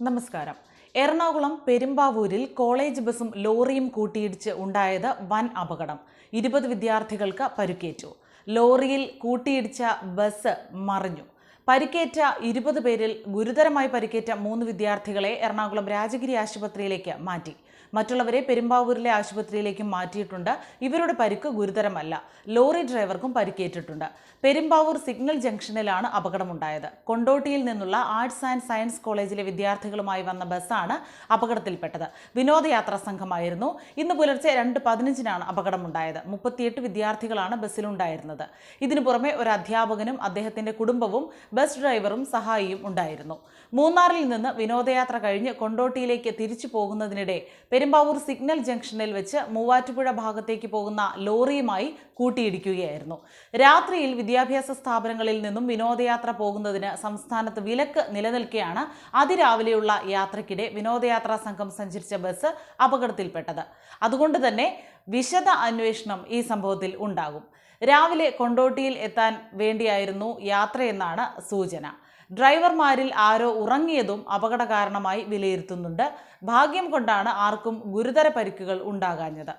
നമസ്കാരം. എറണാകുളം പെരുമ്പാവൂരിൽ കോളേജ് ബസും ലോറിയും കൂട്ടിയിടിച്ച് ഉണ്ടായത് വൻ അപകടം. ഇരുപത് വിദ്യാർത്ഥികൾക്ക് പരുക്കേറ്റു. ലോറിയിൽ കൂട്ടിയിടിച്ച ബസ് മറിഞ്ഞു. പരിക്കേറ്റ ഇരുപത് പേരിൽ ഗുരുതരമായി പരിക്കേറ്റ മൂന്ന് വിദ്യാർത്ഥികളെ എറണാകുളം രാജഗിരി ആശുപത്രിയിലേക്ക് മാറ്റി. മറ്റുള്ളവരെ പെരുമ്പാവൂരിലെ ആശുപത്രിയിലേക്കും മാറ്റിയിട്ടുണ്ട്. ഇവരുടെ പരിക്ക് ഗുരുതരമല്ല. ലോറി ഡ്രൈവർക്കും പരിക്കേറ്റിട്ടുണ്ട്. പെരുമ്പാവൂർ സിഗ്നൽ ജംഗ്ഷനിലാണ് അപകടമുണ്ടായത്. കൊണ്ടോട്ടിയിൽ നിന്നുള്ള ആർട്സ് ആൻഡ് സയൻസ് കോളേജിലെ വിദ്യാർത്ഥികളുമായി വന്ന ബസ്സാണ് അപകടത്തിൽപ്പെട്ടത്. വിനോദയാത്ര സംഘമായിരുന്നു. ഇന്ന് പുലർച്ചെ രണ്ട് പതിനഞ്ചിനാണ് അപകടമുണ്ടായത്. മുപ്പത്തിയെട്ട് വിദ്യാർത്ഥികളാണ് ബസ്സിലുണ്ടായിരുന്നത്. ഇതിനു പുറമെ ഒരു അധ്യാപകനും അദ്ദേഹത്തിന്റെ കുടുംബവും ബസ് ഡ്രൈവറും സഹായിയും ഉണ്ടായിരുന്നു. മൂന്നാറിൽ നിന്ന് വിനോദയാത്ര കഴിഞ്ഞ് കൊണ്ടോട്ടിയിലേക്ക് തിരിച്ചു പോകുന്നതിനിടെ പെരുമ്പാവൂർ സിഗ്നൽ ജംഗ്ഷനിൽ വെച്ച് മൂവാറ്റുപുഴ ഭാഗത്തേക്ക് പോകുന്ന ലോറിയുമായി കൂട്ടിയിടിക്കുകയായിരുന്നു. രാത്രിയിൽ വിദ്യാഭ്യാസ സ്ഥാപനങ്ങളിൽ നിന്നും വിനോദയാത്ര പോകുന്നതിന് സംസ്ഥാനത്ത് വിലക്ക് നിലനിൽക്കെയാണ് അതിരാവിലെയുള്ള യാത്രയ്ക്കിടെ വിനോദയാത്രാ സംഘം സഞ്ചരിച്ച ബസ് അപകടത്തിൽപ്പെട്ടത്. അതുകൊണ്ട് തന്നെ വിശദ അന്വേഷണം ഈ സംഭവത്തിൽ ഉണ്ടാകും. രാവിലെ കൊണ്ടോട്ടിയിൽ എത്താൻ വേണ്ടിയായിരുന്നു യാത്രയെന്നാണ് സൂചന. ഡ്രൈവർമാരിൽ ആരോ ഉറങ്ങിയതും അപകട കാരണമായി വിലയിരുത്തുന്നുണ്ട്. ഭാഗ്യം കൊണ്ടാണ് ആർക്കും ഗുരുതര പരിക്കുകൾ ഉണ്ടാകാഞ്ഞത്.